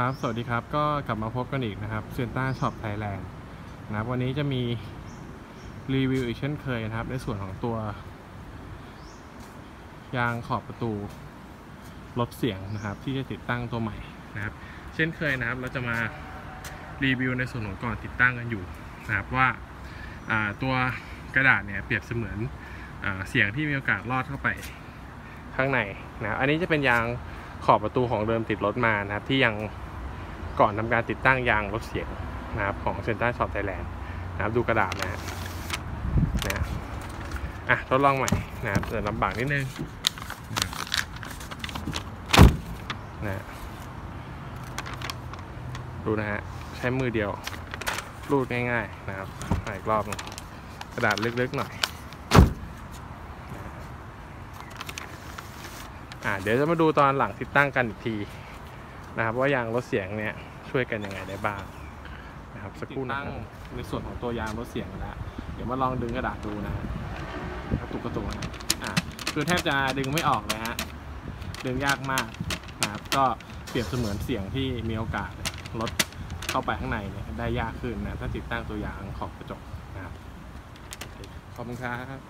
ครับ สวัสดีครับ ก็กลับมาพบกันอีกนะครับเซนต้าช็อปไทยแลนด์นะครับวันนี้จะมีรีวิวอีกเช่นเคยนะครับ ในส่วนของตัว ยางขอบประตูลดเสียงนะครับ ที่จะติดตั้งตัวใหม่นะครับ เช่นเคยนะครับ เราจะมารีวิวในส่วนของก่อนติดตั้งกันอยู่นะครับว่าตัวกระดาษเนี่ยเปรียบเสมือนอเสียงที่มีโอกาสลอดเข้าไปข้างในนะครับอันนี้จะเป็นยางขอบประตูของเดิมติดรถมานะครับที่ยัง ก่อนทำการติดตั้งยางลดเสียงนะครับของเซนต้าช็อปไทยแลนด์นะครับดูกระดาษนะฮะนะอะทดลองใหม่นะครับเดี๋ยวลำบากนิดนึงนะฮะดูนะฮะใช้มือเดียวรูดง่ายๆนะครับอีกรอบหนึงกระดาษลึกๆหน่อยอ่าเดี๋ยวจะมาดูตอนหลังติดตั้งกันอีกที นะครับว่ายางลดเสียงเนี่ยช่วยกันยังไงได้บ้างนะครับสักครู่ตั้งในส่วนของตัวยางลดเสียงแล้วเดี๋ยวมาลองดึงกระดาษดูนะกระตุกกระตุกนะอ่าคือแทบจะดึงไม่ออกเลยฮะดึงยากมากนะครับก็เปรียบเสมือนเสียงที่มีโอกาสลดเข้าไปข้างในเนี่ยได้ยากขึ้นนะถ้าติดตั้งตัวยางขอบกระจกนะครับโอเคขอบคุณครับ